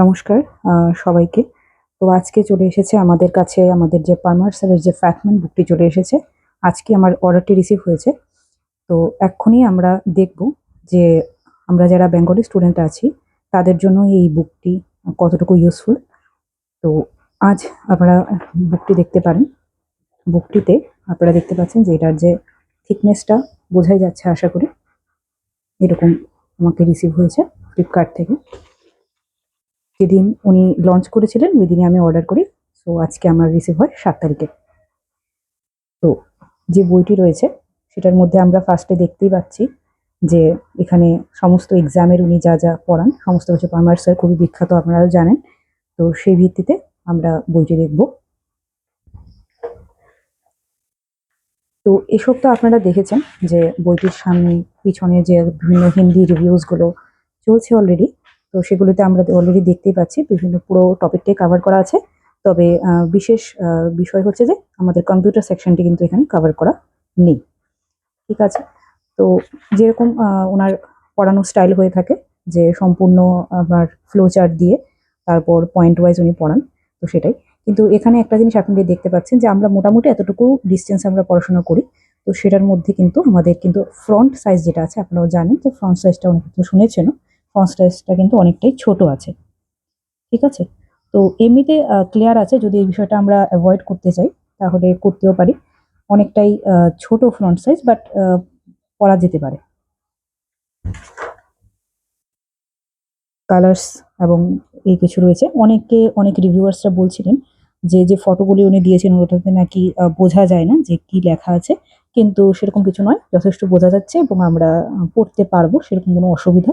নমস্কার সবাইকে। তো আজকে চলে এসেছে আমাদের কাছে, আমাদের যে পারমার স্যারের যে ফ্যাটম্যান বুকটি চলে এসেছে, আজকে আমার অর্ডারটি রিসিভ হয়েছে। তো এক্ষুনি আমরা দেখব যে আমরা যারা বেঙ্গলি স্টুডেন্ট আছি, তাদের জন্য এই বুকটি কতটুকু ইউজফুল তো আজ আপনারা বুকটি দেখতে পারেন। বুকটিতে আপনারা দেখতে পাচ্ছেন যে এটার যে থিকনেসটা বোঝাই যাচ্ছে আশা করি। এরকম আমাকে রিসিভ হয়েছে ফ্লিপকার্ট থেকে। যেদিন উনি লঞ্চ করেছিলেন ওই দিনই আমি অর্ডার করি। সো আজকে আমার রিসিভ হয় সাত তারিখে। তো, যে বইটি রয়েছে, সেটার মধ্যে আমরা ফার্স্টে দেখতেই পাচ্ছি যে এখানে সমস্ত এক্সামের উনি যা যা পড়ান, সমস্ত কিছু পারমার স্যার খুবই বিখ্যাত, আপনারাও জানেন। তো, সেই ভিত্তিতে আমরা বইটি দেখব। তো, এসব তো আপনারা দেখেছেন যে বইটির সামনে পিছনে যে বিভিন্ন হিন্দি রিভিউজগুলো চলছে অলরেডি তো সেগুলোতে আমরা অলরেডি দেখতেই পাচ্ছি, বিভিন্ন পুরো টপিকটাই কভার করা আছে। তবে বিশেষ বিষয় হচ্ছে যে আমাদের কম্পিউটার সেকশনটি কিন্তু এখানে কভার করা নেই। ঠিক আছে? তো যেরকম ওনার পড়ানো স্টাইল হয়ে থাকে, যে সম্পূর্ণ আপনার ফ্লো চার্ট দিয়ে তারপর পয়েন্ট ওয়াইজ উনি পড়ান, তো সেটাই। কিন্তু এখানে একটা জিনিস আপনারা দেখতে পাচ্ছেন যে আমরা মোটামুটি এতটুকু ডিস্টেন্স আমরা পড়াশোনা করি, তো সেটার মধ্যে কিন্তু আমাদের কিন্তু ফ্রন্ট সাইজ যেটা আছে, আপনারাও জানেন, তো ফ্রন্ট সাইজটা অনেক কিছু শুনেছেনও। সাইজটা কিন্তু অনেকটাই ছোট আছে। ঠিক আছে? তো এমনিতে ক্লিয়ার আছে, যদি এই বিষয়টা আমরা অ্যাভয়েড করতে চাই, তাহলে করতেও পারি। অনেকটাই ছোট ফ্রন্ট সাইজ বাট পরা যেতে পারে। কালার্স এবং এই কিছু রয়েছে। অনেকে অনেক রিভিউয়ার্সরা বলছিলেন যে যে ফটোগুলি উনি দিয়েছেন, ওটাতে নাকি বোঝা যায় না যে কি লেখা আছে। কিন্তু সেরকম কিছু নয়, যথেষ্ট বোঝা যাচ্ছে এবং আমরা পড়তে পারব, সেরকম কোনো অসুবিধা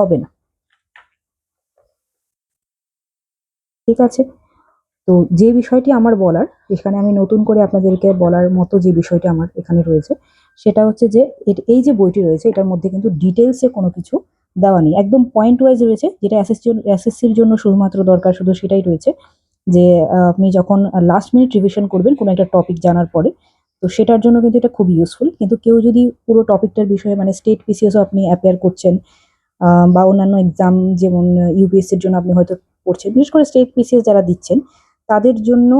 হবে না। ঠিক আছে? তো যে বিষয়টি আমার বলার, এখানে আমি নতুন করে আপনাদেরকে বলার মতো যে বিষয়টি আমার এখানে রয়েছে, সেটা হচ্ছে যে এই যে বইটি রয়েছে, এটার মধ্যে কিন্তু ডিটেলসে কোনো কিছু দেওয়া নেই। একদম পয়েন্ট ওয়াইজ রয়েছে, যেটা এসএসসির জন্য শুধুমাত্র দরকার শুধু সেটাই রয়েছে যে আপনি যখন লাস্ট মিনিট রিভিশন করবেন কোনো একটা টপিক জানার পরে, তো সেটার জন্য কিন্তু এটা খুব ইউজফুল কিন্তু কেউ যদি পুরো টপিকটার বিষয়ে মানে স্টেট পিসিএসও আপনি অ্যাপেয়ার করছেন বা অন্যান্য এক্সাম যেমন ইউপিএসসির জন্য আপনি হয়তো পড়ছেন। বিশেষ করে স্টেট পিসিএস যারা দিচ্ছেন, তাদের জন্য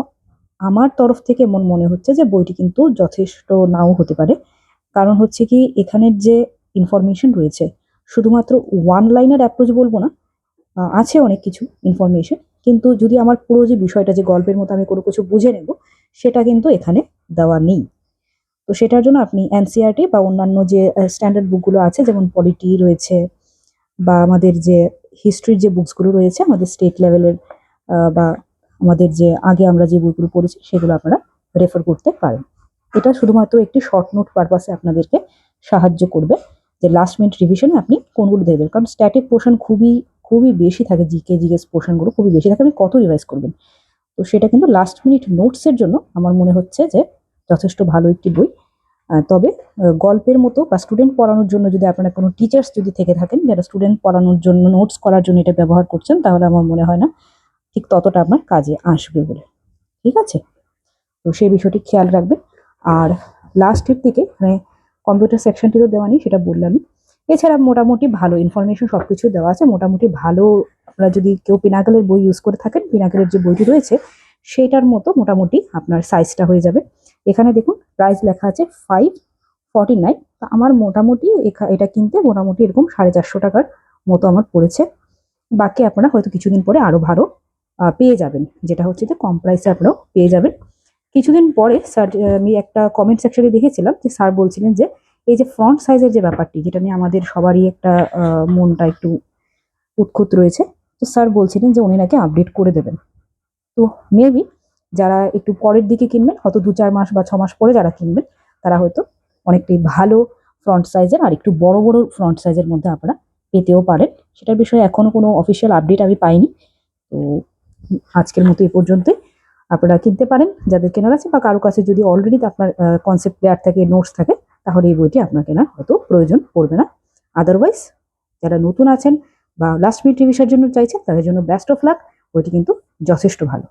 আমার তরফ থেকে মন মনে হচ্ছে যে বইটি কিন্তু যথেষ্ট নাও হতে পারে। কারণ হচ্ছে কি, এখানের যে ইনফরমেশন রয়েছে, শুধুমাত্র ওয়ান লাইনের অ্যাপ্রোচ বলব না আছে অনেক কিছু ইনফরমেশন কিন্তু যদি আমার পুরো যে বিষয়টা, যে গল্পের মতো আমি কোনো কিছু বুঝে নেব, সেটা কিন্তু এখানে দেওয়া নেই। তো সেটার জন্য আপনি এনসিআরটি বা অন্যান্য যে স্ট্যান্ডার্ড বুকগুলো আছে, যেমন পলিটি রয়েছে বা আমাদের যে হিস্ট্রির যে বুকসগুলো রয়েছে আমাদের স্টেট লেভেলের বা আমাদের যে আগে আমরা যে বইগুলো পড়েছি সেগুলো আপনারা রেফার করতে পারেন। এটা শুধুমাত্র একটি শর্ট নোট পারপাসে আপনাদেরকে সাহায্য করবে যে লাস্ট মিনিট রিভিশনে আপনি কোনগুলো দেবেন কারণ স্ট্যাটিক পোর্শন খুবই খুবই বেশি থাকে জিকে জিএস পোর্শনগুলো খুবই বেশি থাকে। আপনি কত রিভাইজ করবেন? তো সেটা কিন্তু লাস্ট মিনিট নোটসের জন্য আমার মনে হচ্ছে যে যথেষ্ট ভালো একটি বই। তবে গল্পের মতো বা স্টুডেন্ট পড়ানোর জন্য যদি আপনারা কোনো টিচার্স যদি থেকে থাকেন, যারা স্টুডেন্ট পড়ানোর জন্য নোটস করার জন্য এটা ব্যবহার করছেন, তাহলে আমার মনে হয় না ঠিক ততটা আপনার কাজে আসবে বলে। ঠিক আছে? তো সেই বিষয়টি খেয়াল রাখবেন। আর লাস্টের দিকে মানে কম্পিউটার সেকশনটিরও দেওয়া নেই, সেটা বললামই। এছাড়া মোটামুটি ভালো ইনফরমেশন সব কিছু দেওয়া আছে। মোটামুটি ভালো আপনারা যদি কেউ পিনাকেলের বই ইউজ করে থাকেন পিনাকেলের যে বইটি রয়েছে, সেটার মতো মোটামুটি আপনার সাইজটা হয়ে যাবে। এখানে দেখুন প্রাইস লেখা আছে ফাইভ ফর্টি নাইন তা আমার মোটামুটি এটা কিনতে মোটামুটি এরকম সাড়ে চারশো টাকার মতো আমার পড়েছে। বাকি আপনারা হয়তো কিছুদিন পরে আরও ভালো পেয়ে যাবেন। যেটা হচ্ছে যে কম প্রাইসে আপনারাও পেয়ে যাবেন। কিছুদিন পরে স্যার আমি একটা কমেন্ট সেকশনে দেখেছিলাম যে স্যার বলছিলেন যে, এই যে ফ্রন্ট সাইজের যে ব্যাপারটি, যেটা নিয়ে আমাদের সবারই একটা মনটা একটু উৎখুত রয়েছে, তো স্যার বলছিলেন যে উনি নাকি আপডেট করে দেবেন। তো মেবি যারা একটু পরের দিকে কিনবেন, হয়তো দু চার মাস বা ছ মাস পরে যারা কিনবেন, তারা হয়তো অনেকটাই ভালো ফ্রন্ট সাইজের আর একটু বড় বড় ফ্রন্ট সাইজের মধ্যে আপনারা পেতেও পারেন। সেটার বিষয়ে এখনও কোনো অফিসিয়াল আপডেট আমি পাইনি। তো আজকের মতো এই পর্যন্তই। আপনারা কিনতে পারেন, যাদের কেনার আছে বা কারও কাছে যদি অলরেডি আপনার কনসেপ্ট প্লেয়ার থাকে নোটস থাকে, তাহলে এই বইটি আপনার কেনার হয়তো প্রয়োজন পড়বে না। আদারওয়াইজ যারা নতুন আছেন বা লাস্ট মিনিট রিভিশনের জন্য চাইছেন, তাদের জন্য বেস্ট অফ লাক বইটি কিন্তু যথেষ্ট ভালো।